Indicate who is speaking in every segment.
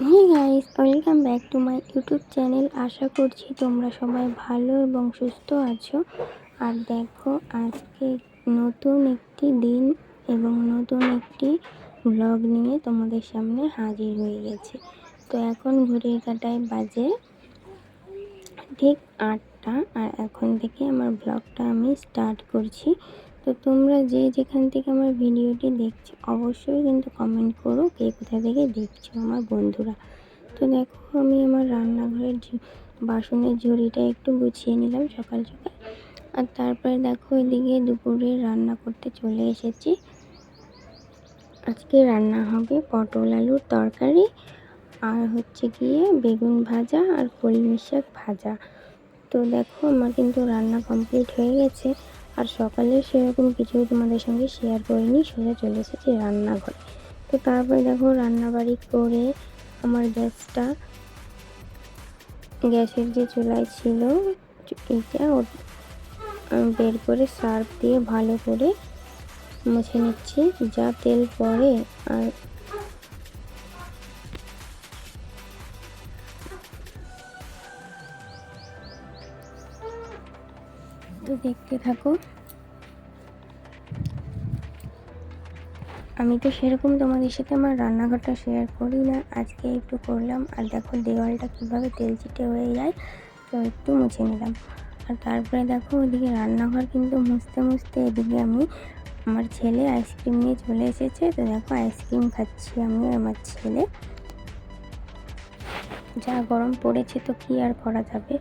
Speaker 1: Hey guys welcome back to my YouTube channel আশা করছি তোমরা সবাই ভালো এবং সুস্থ আছো। আর দেখো, আজকে নতুন একটি দিন এবং নতুন একটি ব্লগ নিয়ে তোমাদের সামনে হাজির হয়ে গেছে। তো এখন ঘড়ির কাটায় বাজে ঠিক আটটা। আর এখন থেকে আমার ব্লগটা আমি স্টার্ট করছি। তো তোমরা যে যেখান থেকে আমার ভিডিওটি দেখছ, অবশ্যই কিন্তু কমেন্ট করো কে কোথা থেকে দেখছ আমার বন্ধুরা। তো দেখো আমি আমার রান্নাঘরের বাসনের ঝুড়িটা একটু গুছিয়ে নিলাম সকাল সকাল। আর তারপরে দেখো এদিকে দুপুরে রান্না করতে চলে এসেছি। আজকে রান্না হবে পটল আলুর তরকারি আর হচ্ছে গিয়ে বেগুন ভাজা আর কলমি শাক ভাজা। তো দেখো আমার কিন্তু রান্না কমপ্লিট হয়ে গেছে। আর সকালে সেরকম কিছু তোমাদের সঙ্গে শেয়ার করিনি, সোজা চলে এসেছি রান্নাঘরে। তো তারপরে দেখো রান্নাবাড়ি করে আমার গ্যাসটা, গ্যাসের যে চুলাই ছিল, এটা বের করে সার্ফ দিয়ে ভালো করে মুছে নিচ্ছি, যা তেল পড়ে আর দেখতে থাকো। আমি তো সেরকম তোমাদের সাথে আমার রান্নাঘরটা শেয়ার করি না, আজকে একটু করলাম। আর দেখো দেওয়ালটা কীভাবে তেল চিটে হয়ে যায়, তো একটু মুছে নিলাম। আর তারপরে দেখো ওদিকে রান্নাঘর কিন্তু মুছতে মুছতে এদিকে আমি আমার ছেলে আইসক্রিম নিয়ে চলে এসেছে। তো দেখো আইসক্রিম খাচ্ছি আমি আমার ছেলে। যা গরম পড়েছে তো কি আর করা যাবে?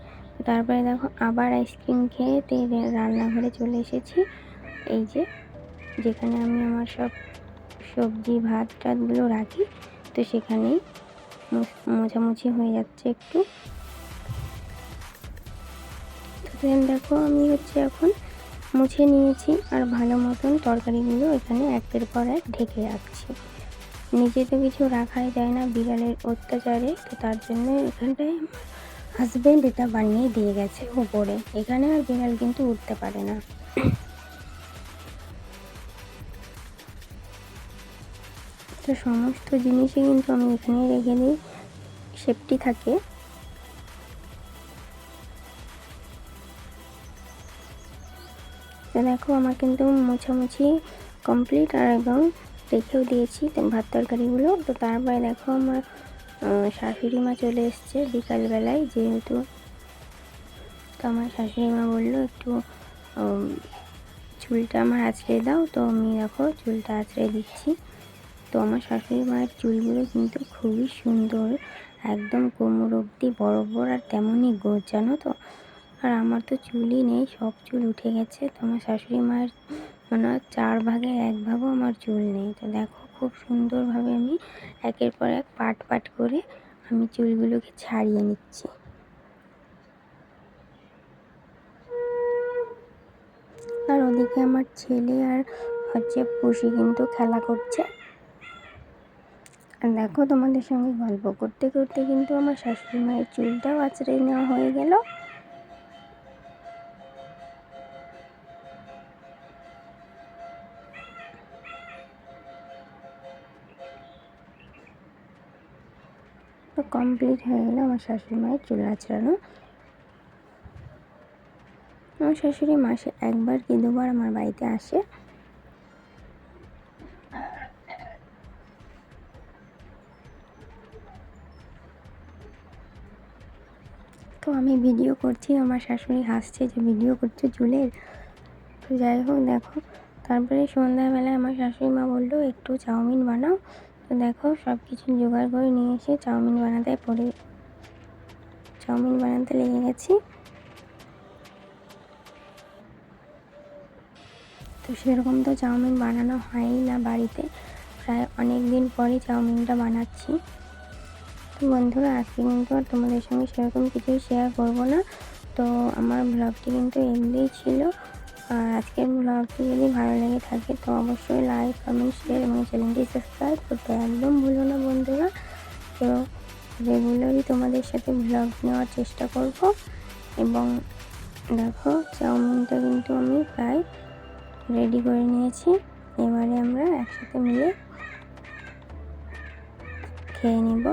Speaker 1: তারপরে দেখো আবার আইসক্রিম খেয়ে তে রান্নাঘরে চলে এসেছি। এই যে, যেখানে আমি আমার সব সবজি, ভাত, টাতগুলো রাখি, তো সেখানেই মোছামুছি হয়ে যাচ্ছে একটু। তো দেখো আমি হচ্ছে এখন মুছে নিয়েছি আর ভালো মতন তরকারিগুলো এখানে একের পর এক ঢেকে রাখছি। নিজে তো কিছু রাখাই যায় না, বিড়ালের অত্যাচারে, তো তার জন্য এখানটায় হাজব্যান্ড এটা বানিয়ে দিয়ে গেছে উপরে। এখানে আর বিড়াল কিন্তু উঠতে পারে না। তো সমস্ত জিনিসই কিন্তু আমি এখানে রেখে দিই। সেফটি থাকে। দেখো, আমার কিন্তু মোছামুছি কমপ্লিট আর একদম রেখেও দিয়েছি। ভাত তরকারিগুলো। তো তারপরে দেখো, আমার শাশুড়ি মা চলে এসছে বিকালবেলায়, যেহেতু তো আমার শাশুড়ি মা বলল একটু চুলটা আমার আঁচড়ে দাও, তো আমি দেখো চুলটা আঁচড়ে দিচ্ছি। তো আমার শাশুড়ি মায়ের চুলগুলো কিন্তু খুবই সুন্দর, একদম কোমর অবধি বরাবর আর তেমনই গোছ জানো তো? আর আমার তো চুলই নেই, সব চুল উঠে গেছে। তো আমার শাশুড়ি মায়ের মানে চার ভাগের এক ভাগও আমার চুল নেই। তো দেখো খুব সুন্দরভাবে আমি একের পর এক পাট পাট করে আমি চুলগুলোকে ছাড়িয়ে নিচ্ছি। আর ওদিকে আমার ছেলে আর হচ্ছে পুষি কিন্তু খেলা করছে। আর দেখো তোমাদের সঙ্গে গল্প করতে করতে কিন্তু আমার শাশুড়ি মায়ের চুলটাও আঁচড়ে নেওয়া হয়ে গেল। তো কমপ্লিট হয়ে গেল আমার শাশুড়ি মায়ের চুল আঁচড়ানো। আমার শাশুড়ি মাসে একবার কি দুবার আমার বাড়িতে আসে। তো আমি ভিডিও করছি, আমার শাশুড়ি হাসছে যে ভিডিও করছে চুলের। তো যাই হোক দেখো, তারপরে সন্ধ্যাবেলায় আমার শাশুড়ি মা বলল, একটু চাউমিন বানাও। তো দেখো সব কিছু জোগাড় করে নিয়ে এসে চাউমিন বানাতে পড়ে। চাউমিন বানাতে লেগে গেছি। তো সেরকম তো চাউমিন বানানো হয়ই না বাড়িতে। প্রায় অনেক দিন পরে চাউমিনটা বানাচ্ছি। তো বন্ধুরা, আজকে কিন্তু আর তোমাদের সঙ্গে সেরকম কিছুই শেয়ার করব না। তো আমার ব্লগটি কিন্তু এমনিই ছিল। আর আজকের ব্লগটি যদি ভালো লেগে থাকে তো অবশ্যই লাইক কমেন্ট শেয়ার এবং চ্যানেলটি সাবস্ক্রাইব করতে একদম ভুলো না বন্ধুরা। তো রেগুলারই তোমাদের সাথে ব্লগ নেওয়ার চেষ্টা করব এবং দেখো চাউমিনটা কিন্তু আমি প্রায় রেডি করে নিয়েছি। এবারে আমরা একসাথে মিলে খেয়ে নিব।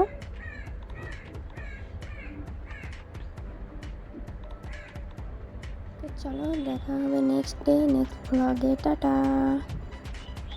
Speaker 1: চলো দেখা হবে নেক্সট ডে নেক্সট ব্লগে টাটা।